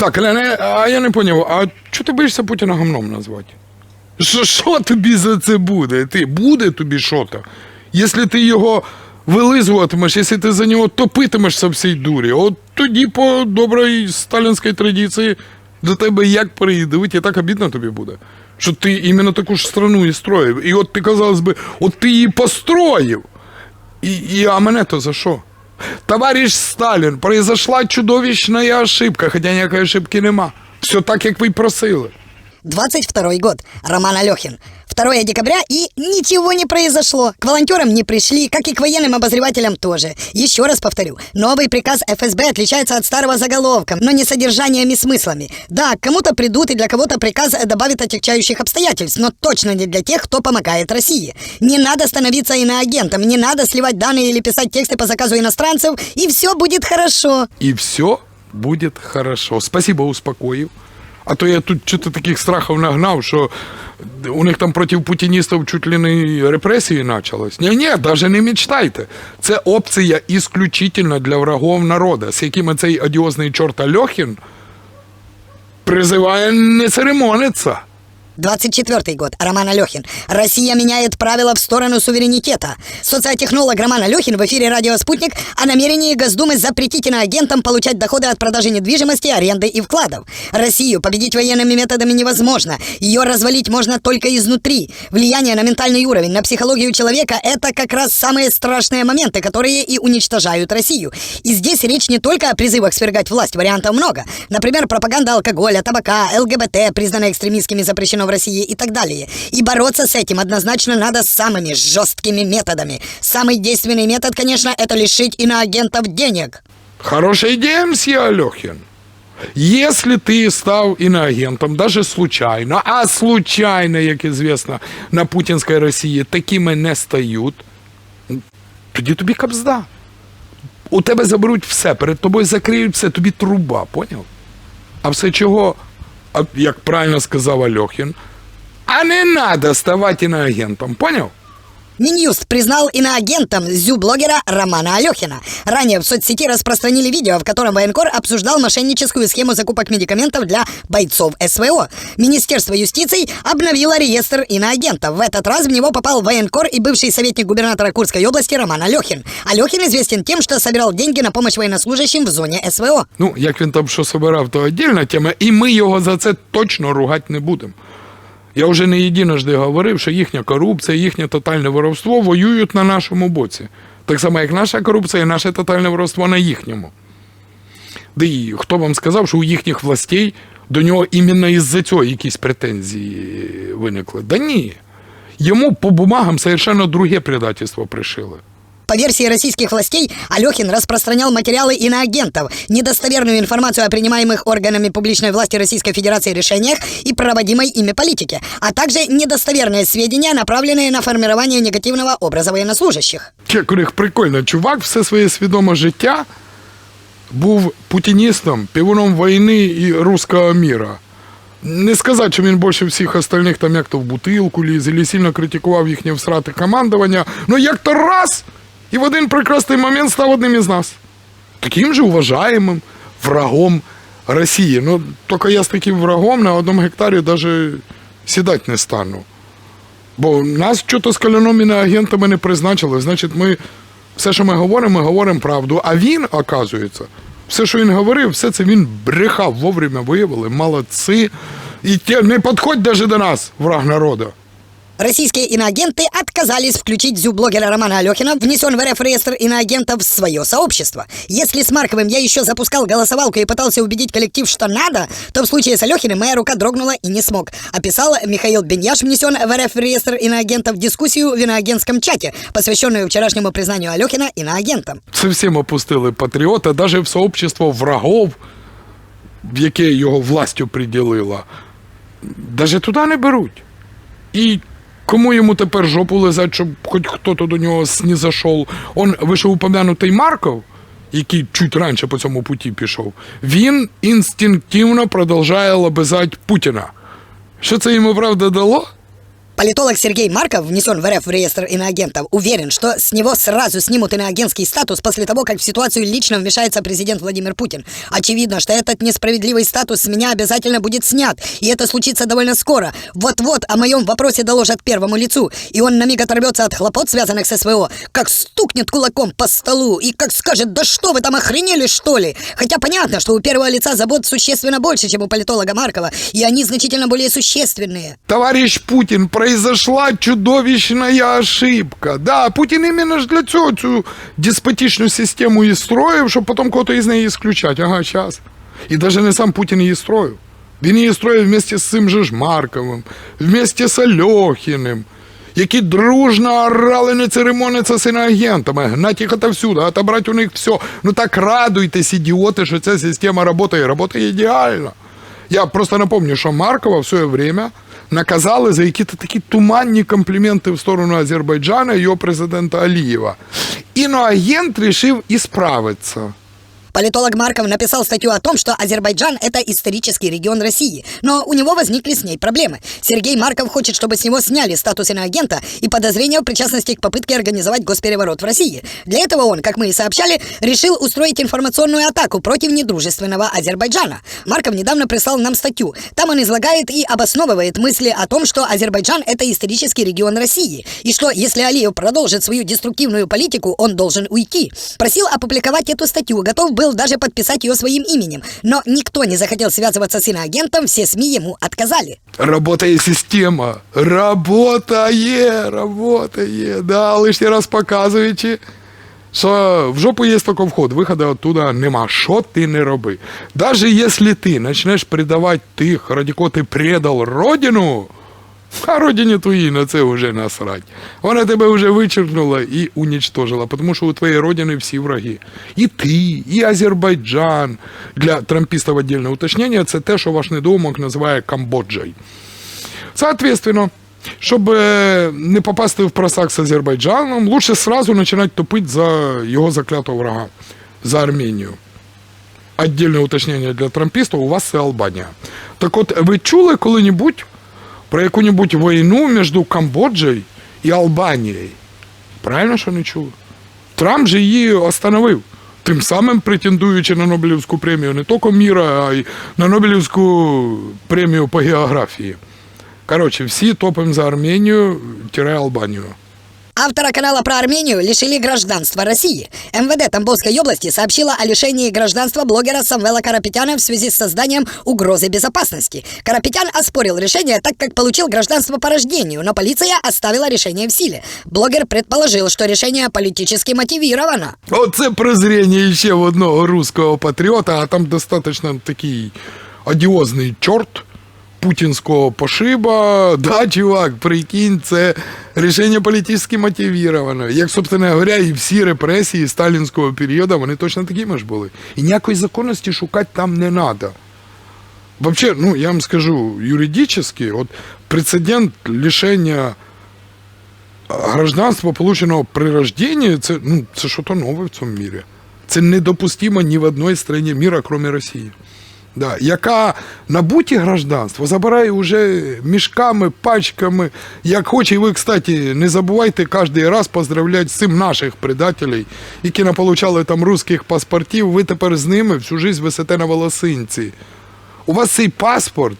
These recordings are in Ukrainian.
Так, а я не поняв, а чого ти боїшся Путіна гамном назвати? Що, що тобі за це буде? Ти буде тобі що-то? Якщо ти його вилизуватимеш, якщо ти за нього топитимешся в цій дурі, от тоді по добрій сталінській традиції до тебе як прийдуть, і так обідно тобі буде. Що ти іменно таку ж страну і строїв. І от ти, казалось би, от ти її построїв. И, и, а мене то за що? Товарищ Сталін, произошла чудовищна ошибка, хоча ніякої ошибки нема. Все так, як ви просили. 22 год. Роман Алехин. 2 декабря и ничего не произошло. К волонтерам не пришли, как и к военным обозревателям тоже. Еще раз повторю, новый приказ ФСБ отличается от старого заголовком, но не содержанием и смыслами. Да, кому-то придут и для кого-то приказ добавит отягчающих обстоятельств, но точно не для тех, кто помогает России. Не надо становиться иноагентом, не надо сливать данные или писать тексты по заказу иностранцев, и все будет хорошо. І все буде хорошо. Спасибо, успокоїв. А то я тут что-то таких страхів нагнав, що у них там проти путіністів чуть ли не репресії почалось. Ні, ні, навіть не мечтайте. Це опція исключительно для врагов народу, з якими цей одіозний чорт Альохін призиває не церемониться. 24 год. Роман Алехин. Россия меняет правила в сторону суверенитета. Социотехнолог Роман Алехин в эфире «Радио Спутник» о намерении Госдумы запретить иноагентам получать доходы от продажи недвижимости, аренды и вкладов. Россию победить военными методами невозможно. Ее развалить можно только изнутри. Влияние на ментальный уровень, на психологию человека – это как раз самые страшные моменты, которые и уничтожают Россию. И здесь речь не только о призывах свергать власть, вариантов много. Например, пропаганда алкоголя, табака, ЛГБТ, признанная экстремистскими, запрещено в России и так далее. И бороться с этим однозначно надо самыми жесткими методами. Самый действенный метод, конечно, это лишить иноагентов денег. Хорошая идея, мсье Алехин. Если ты стал иноагентом, даже случайно, а случайно, як известно, на путінській Росії такими не стають, тоді тобі кабзда. У тебе заберуть все, перед тобою закриють все, тобі труба, поняв? А все чого, а, як правильно сказав Альохін, а не надо ставати іноагентом, поняв? Минюст признал иноагентом зю-блогера Романа Алехина. Ранее в соцсети распространили видео, в котором военкор обсуждал мошенническую схему закупок медикаментов для бойцов СВО. Министерство юстиции обновило реестр иноагентов. В этот раз в него попал военкор и бывший советник губернатора Курской области Роман Алехин. Алехин известен тем, что собирал деньги на помощь военнослужащим в зоне СВО. Ну, як він там що собирав, то отдільна тема, і ми його за це точно ругати не будемо. Я вже не єдиножди говорив, що їхня корупція, їхнє тотальне воровство воюють на нашому боці. Так само, як наша корупція і наше тотальне воровство на їхньому. Да і хто вам сказав, що у їхніх властей до нього іменно із-за цього якісь претензії виникли? Да ні. Йому по бумагам совершенно друге предательство пришили. По версии российских властей, Алехин распространял материалы иноагентов, недостоверную информацию о принимаемых органами публичной власти Российской Федерации решениях и проводимой ими политике, а также недостоверные сведения, направленные на формирование негативного образа военнослужащих. Як у них прикольно, чувак все своє свідоме життя був путіністом, півуном війни і руського міра. Не сказати, що він більше всіх остальних там як то в бутилку ліз, і сильно критикував їхнє всрате командування. Ну як то раз, І в один прекрасний момент став одним із нас. Таким же уважаємим врагом Росії. Ну, тільки я з таким врагом на одному гектарі навіть сідати не стану. Бо нас чого з каляноміни агентами не призначили. Значить, ми все, що ми говоримо, ми говоримо правду. А він, оказується, все, що він говорив, все це він брехав, вовремя виявили, молодці. І те, не підходь навіть до нас, враг народу. Российские иноагенты отказались включить зю-блогера Романа Алехина, внесен в РФ реестр иноагентов в свое сообщество. Если с Марковым я еще запускал голосовалку и пытался убедить коллектив, что надо, то в случае с Алехиным моя рука дрогнула и не смог. Описал Михаил Беньяш, внесен в РФ реестр иноагентов, дискуссию в иноагентском чате, посвященную вчерашнему признанию Алехина иноагентом. Це всім опустили патріота, навіть в сообщество врагов, в яке його властю приділила. Навіть туди не беруть. І кому йому тепер жопу лизать, щоб хоч хтось до нього снізошов? Он вишеупомянутий Марков, який чуть раніше по цьому путі пішов, він інстинктивно продовжує лобизати Путіна. Що це йому правда дало? Политолог Сергей Марков, внесен в РФ в реестр иноагентов, уверен, что с него сразу снимут иноагентский статус после того, как в ситуацию лично вмешается президент Владимир Путин. Очевидно, что этот несправедливый статус с меня обязательно будет снят, и это случится довольно скоро. Вот-вот о моем вопросе доложат первому лицу, и он на миг оторвется от хлопот, связанных с СВО, как стукнет кулаком по столу и как скажет, да что вы там охренели, что ли? Хотя понятно, что у первого лица забот существенно больше, чем у политолога Маркова, и они значительно более существенные. Товарищ Путин, произошла чудовищная ошибка. Да, Путін іменно ж для цього цю деспотичну систему і строїв, щоб потім кого-то із неї ісключати. Ага, час. І навіть не сам Путін її строїв. Він її строїв вместе з цим же Марковим, вместе з Альохіним, які дружно орали, не церемониться з іноагентами, гнать їх отовсюду, отобрати у них все. Ну так радуйтесь, ідіоти, що ця система працює. Працює ідеально. Я просто напомню, що Маркова в своє время наказали за які-то такі туманні компліменти в сторону Азербайджана і його президента Алієва. Іноагент рішив і ісправитися. Политолог Марков написал статью о том, что Азербайджан – это исторический регион России, но у него возникли с ней проблемы. Сергей Марков хочет, чтобы с него сняли статус иноагента и подозрения в причастности к попытке организовать госпереворот в России. Для этого он, как мы и сообщали, решил устроить информационную атаку против недружественного Азербайджана. Марков недавно прислал нам статью. Там он излагает и обосновывает мысли о том, что Азербайджан – это исторический регион России, и что если Алиев продолжит свою деструктивную политику, он должен уйти. Просил опубликовать эту статью, готов был даже подписать ее своим именем, но никто не захотел связываться с иноагентом, все СМИ ему отказали. Работає система. Работає, работає. Да, лишній раз показуючи, що в жопу є тільки вход, виходу оттуда нема. Що ти не роби. Даже якщо ти почнеш предавати тих, ради кого ти предав родину, а родині твоїй на це вже насрать. Вона тебе вже вичеркнула і унічтожила, тому що у твоєї родини всі враги. І ти, і Азербайджан. Для трампістів віддільне уточнення, це те, що ваш недоумок називає Камбоджею. Соответственно, щоб е, не попасти в просак з Азербайджаном, лучше сразу починати топити за його заклятого врага, за Арменію. Отдельне уточнення для трампістів, у вас це Албанія. Так от, ви чули коли-небудь про яку-небудь війну між Камбоджею і Албанією? Правильно, що не чули? Трамп же її остановив. Тим самим претендуючи на Нобелівську премію не тільки міра, а й на Нобелівську премію по географії. Коротше, всі топимо за Арменію, тире Албанію. Автора канала про Армению лишили гражданства России. МВД Тамбовской области сообщила о лишении гражданства блогера Самвела Карапетяна в связи с созданием угрозы безопасности. Карапетян оспорил решение, так как получил гражданство по рождению, но полиция оставила решение в силе. Блогер предположил, что решение политически мотивировано. Оце презріння ще в одного руського патріота, а там достатньо такий одіозний чорт Путінського пошиба. Да, чувак, прикинь, це рішення політично мотивіроване. Як, собственно говоря, і всі репресії сталінського періоду, вони точно такими ж були. І ніякої законності шукати там не треба. Вообще, ну, я вам скажу, юридически, вот прецедент лишения гражданства, полученого при рождении, це, ну, це що то нове в цьому мірі. Це недопустимо ні в одній країні міра, крім Росії. Да, яка набуті гражданство забирає вже мішками, пачками, як хоче. І ви, кстати, не забувайте кожен раз поздравляти з цим наших предателей, які наполучали там русських паспортів. Ви тепер з ними всю життя висите на волосинці. У вас цей паспорт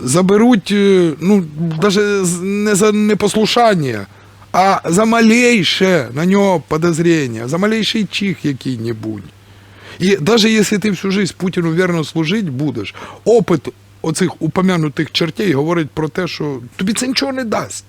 заберуть, е, ну, навіть не за непослушання, а за малейше на нього подозрення, за малейший чих який-небудь. І навіть якщо ти всю життя Путину вірно служити будеш, опит оцих упомянутих чертей говорить про те, що тобі це нічого не дасть.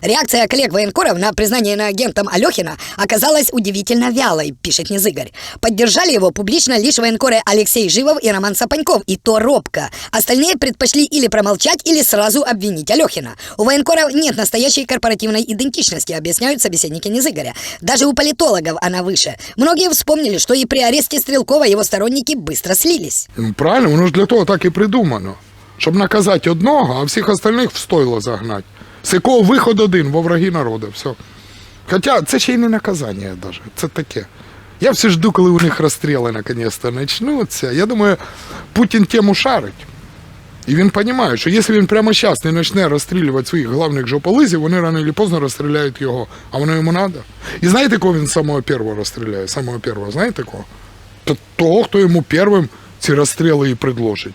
Реакция коллег военкоров на признание иноагентом Алехина оказалась удивительно вялой, пишет Незыгарь. Поддержали его публично лишь военкоры Алексей Живов и Роман Сапаньков, и то робко. Остальные предпочли или промолчать, или сразу обвинить Алехина. У военкоров нет настоящей корпоративной идентичности, объясняют собеседники Незыгаря. Даже у политологов она выше. Многие вспомнили, что и при аресте Стрелкова его сторонники быстро слились. Правильно, воно ж для того так і придумано. Щоб наказати одного, а всіх остальних в стойло загнати. З якого виход один во враги народу. Все. Хоча це ще й не наказання навіть. Це таке. Я все жду, коли у них розстріли наконець-то почнуться. Я думаю, Путін тему шарить. І він розуміє, що якщо він прямо зараз не почне розстрілювати своїх головних жополизів, вони рано чи поздно розстріляють його. А воно йому треба. І знаєте, кого він самого першого розстріляє? Самого першого, знаєте кого? Того, хто йому першим ці розстріли і предложить.